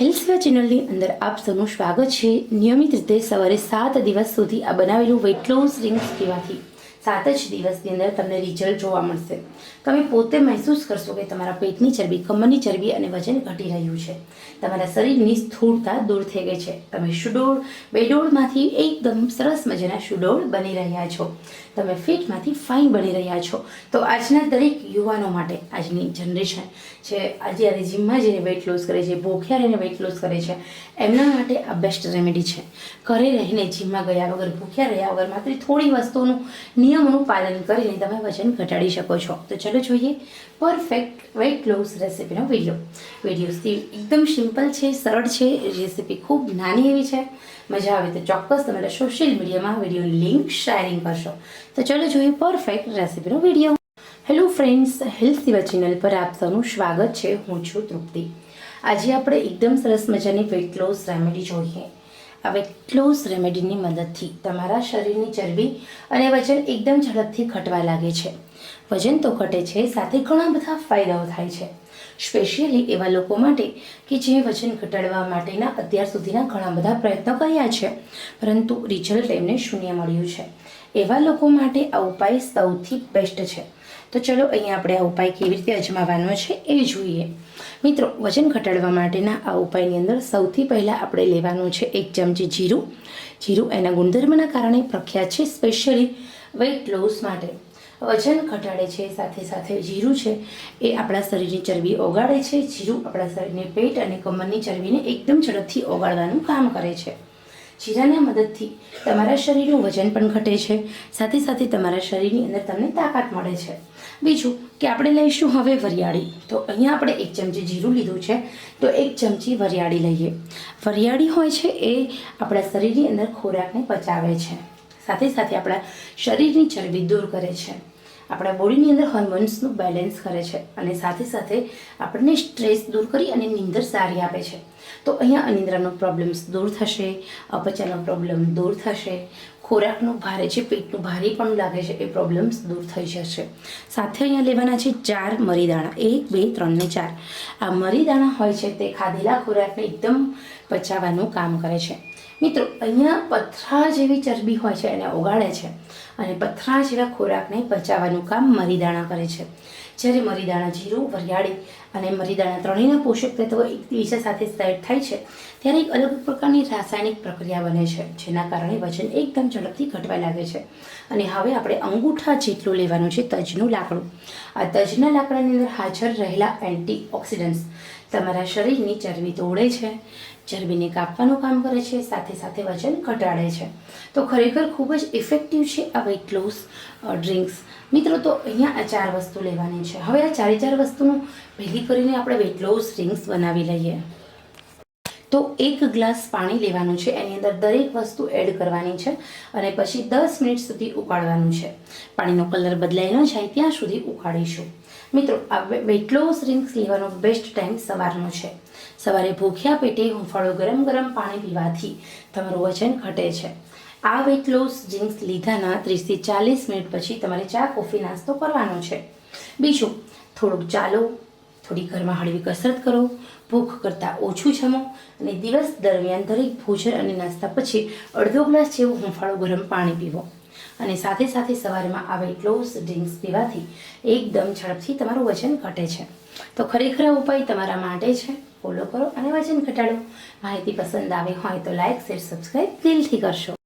Health સેવા ચેનલની અંદર આપ સૌનું સ્વાગત છે. નિયમિત રીતે સવારે સાત દિવસ સુધી આ બનાવેલું વેટ લોસ ડ્રિંક્સ પીવાથી સાત જ દિવસની અંદર તમને રિઝલ્ટ જોવા મળશે. તમે પોતે મહેસૂસ કરશો કે તમારા પેટની ચરબી, કમરની ચરબી અને વજન ઘટી રહ્યું છે. તમારા શરીરની સ્થૂળતા દૂર થઈ ગઈ છે. તમે સુડોળ બેડોળમાંથી એકદમ સરસ મજાના સુડોળ બની રહ્યા છો. તમે ફિટમાંથી ફાઇન બની રહ્યા છો. તો આજના દરેક યુવાનો માટે આજની જનરેશન છે, આજે આજે જીમમાં જઈને વેઇટ લોસ કરે છે, ભૂખ્યા રહીને વેઇટ લોસ કરે છે, એમના માટે આ બેસ્ટ રેમેડી છે. ઘરે રહીને જીમમાં ગયા વગર, ભૂખ્યા રહ્યા વગર માત્ર થોડી વસ્તુઓનું નિયમોનું પાલન કરીને તમે વજન ઘટાડી શકો છો. તો ચલો જોઈએ પરફેક્ટ વેઇટ લોસ રેસીપીનો વીડિયો વીડિયો એકદમ સિમ્પલ છે, સરળ છે રેસીપી ખૂબ નાની એવી છે. મજા આવે તો ચોક્કસ તમારા સોશિયલ મીડિયામાં વિડીયોની લિંક શેરિંગ કરશો. તો ચલો જોઈએ perfect રેસીપીનો video hello friends health Seva channel પર આપ સૌનું સ્વાગત છે. હું છું તૃપ્તિ. આજે આપણે એકદમ સરસ મજાની વેટ લોસ રેમેડી જોઈએ. આ વેટ લોસ રેમેડીની મદદથી તમારા શરીરની ચરબી અને વજન એકદમ ઝડપથી ઘટવા લાગે છે. વજન તો ઘટે છે, સાથે ઘણા બધા ફાયદાઓ થાય છે. સ્પેશિયલી એવા લોકો માટે કે જે વજન ઘટાડવા માટેના અત્યાર સુધીના ઘણા બધા પ્રયત્નો કર્યા છે, પરંતુ રિઝલ્ટ એમને શૂન્ય મળ્યું છે. એવા લોકો માટે આ ઉપાય સૌથી બેસ્ટ છે. તો ચલો અહીંયા આપણે આ ઉપાય કેવી રીતે અજમાવવાનો છે એ જોઈએ. મિત્રો, વજન ઘટાડવા માટેના આ ઉપાયની અંદર સૌથી પહેલાં આપણે લેવાનું છે એક ચમચી જીરું. જીરું એના ગુણધર્મના કારણે પ્રખ્યાત છે સ્પેશિયલી વેઇટ લોસ માટે. વજન ઘટાડે છે, સાથે સાથે જીરું છે, એ આપણા શરીરની ચરબી ઓગાળે છે. જીરું આપણા શરીરને પેટ અને કમરની ચરબીને એકદમ ઝડપથી ઓગાળવાનું કામ કરે છે. જીરાના મદદથી તમારા શરીરનું વજન પણ ઘટે છે, સાથે સાથે તમારા શરીરની અંદર તમને તાકાત મળે છે. બીજું કે આપણે લઈશું હવે વરિયાળી. તો અહીંયા આપણે એક ચમચી જીરું લીધું છે, તો એક ચમચી વરિયાળી લઈએ. વરિયાળી હોય છે એ આપણા શરીરની અંદર ખોરાકને પચાવે છે. સાથે સાથે આપણા શરીરની ચરબી દૂર કરે છે. આપણા બોડીની અંદર હોર્મોન્સનું બેલેન્સ કરે છે અને સાથે સાથે આપણને સ્ટ્રેસ દૂર કરી અને નિંદર સારી આપે છે. તો અહીંયા અનિદ્રાનો પ્રોબ્લેમ્સ દૂર થશે અપચાનો પ્રોબ્લેમ દૂર થશે, ખોરાકનું ભારે છે, પેટનું ભારે પણ લાગે છે, એ પ્રોબ્લેમ્સ દૂર થઈ જશે. સાથે અહીંયા લેવાના છે ચાર મરીદાણા, એક, બે, ત્રણ ને ચાર. આ મરીદાણા હોય છે તે ખાધેલા ખોરાકને એકદમ પચાવવાનું કામ કરે છે. મિત્રો, અહીંયા પથરા જેવી ચરબી હોય છે, એને ઓગાળે છે અને પથરા જેવા ખોરાકને પચાવવાનું કામ મરીદાણા કરે છે. જ્યારે મરીદાણા જીરું, વરિયાળી અને મરીદાણા ત્રણેયના પોષક તત્વો એકબીજા સાથે સેટ થાય છે, ત્યારે એક અલગ પ્રકારની રાસાયણિક પ્રક્રિયા બને છે, જેના કારણે વજન એકદમ ઝડપથી ઘટવા લાગે છે. અને હવે આપણે અંગૂઠા જેટલું લેવાનું છે, તજનું લાકડું. આ તજના લાકડાની અંદર હાજર રહેલા એન્ટી ઓક્સિડન્ટ્સ તમારા શરીરની ચરબી તોડે છે ચરબીને કાપવાનું કામ કરે છે, સાથે સાથે વજન ઘટાડે છે. તો ખરેખર ખૂબ જ ઇફેક્ટિવ છે આ વેઇટ લોસ ડ્રિંક્સ મિત્રો, તો અહીંયા આ ચાર વસ્તુ લેવાની છે. હવે આ ચારે ચાર વસ્તુનું ભેગી કરીને આપણે વેઇટ લોસ ડ્રિંક્સ બનાવી લઈએ. તો એક ગ્લાસ પાણી લેવાનું છે. એની અંદર દરેક વસ્તુ એડ કરવાની છે અને પછી દસ મિનિટ સુધી ઉકાળવાનું છે. પાણીનો કલર બદલાઈ ન જાય ત્યાં સુધી ઉકાળીશું. મિત્રો, આ વેઇટ લોસ લેવાનો બેસ્ટ ટાઈમ સવારનો છે. સવારે ભૂખ્યા પેટે હુંફાળો ગરમ ગરમ પાણી પીવાથી તમારું વજન ઘટે છે. આ વેટ લોસ ડ્રિંક્સ લીધાના ત્રીસથી ચાલીસ મિનિટ પછી તમારે ચા, કોફી, નાસ્તો કરવાનો છે. બીજું, થોડુંક ચાલો, થોડી ઘરમાં હળવી કસરત કરો, ભૂખ કરતાં ઓછું જમો અને દિવસ દરમિયાન દરેક ભોજન અને નાસ્તા પછી અડધો ગ્લાસ જેવું હુંફાળો ગરમ પાણી પીવો. અને સાથે સાથે સવારમાં આવેલ ક્લોઝ ડ્રિંક્સ પીવાથી એકદમ ઝડપથી તમારું વજન ઘટે છે. તો ખરેખર ઉપાય તમારા માટે છે. ફોલો કરો અને વજન ઘટાડો. માહિતી પસંદ આવે હોય તો લાઇક શેર સબસ્ક્રાઈબ દિલથી કરશો.